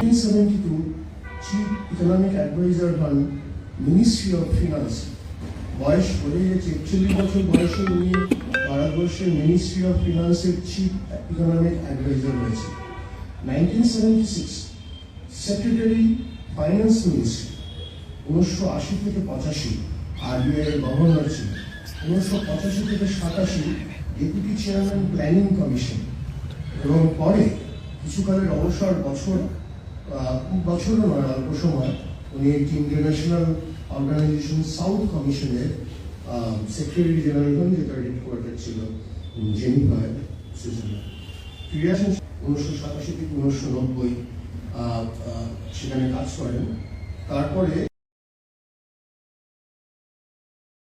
Seventy two chief economic adviser হন ministry of finance বয়স হয়ে গেছে, একচল্লিশ বছর বয়সে উনি ভারতবর্ষের মিনিস্ট্রি অফ ফিনান্সের চিফ ইকোনমিক অ্যাডভাইজার রয়েছে nineteen seventy six secretary finance ministry উনিশশো আশি থেকে পঁচাশি আরবিআই এর গভর্নর ছিলেন। উনিশশো পঁচাশি থেকে সাতাশি ডেপুটি চেয়ারম্যান প্ল্যানিং কমিশন এবং পরে কিছুকালের অবসর বছর আহ, বছরও নয় অল্প সময়। উনি একটি ইন্টারন্যাশনাল অর্গানাইজেশন সাউথ কমিশনের সেক্রেটারি জেনারেল হন যেটা হেডকোয়ার্টার ছিল জেনিভায় সুইজারল্যান্ড আসেন উনিশশো সাতাশি থেকে উনিশশো নব্বই সেখানে কাজ করেন। তারপরে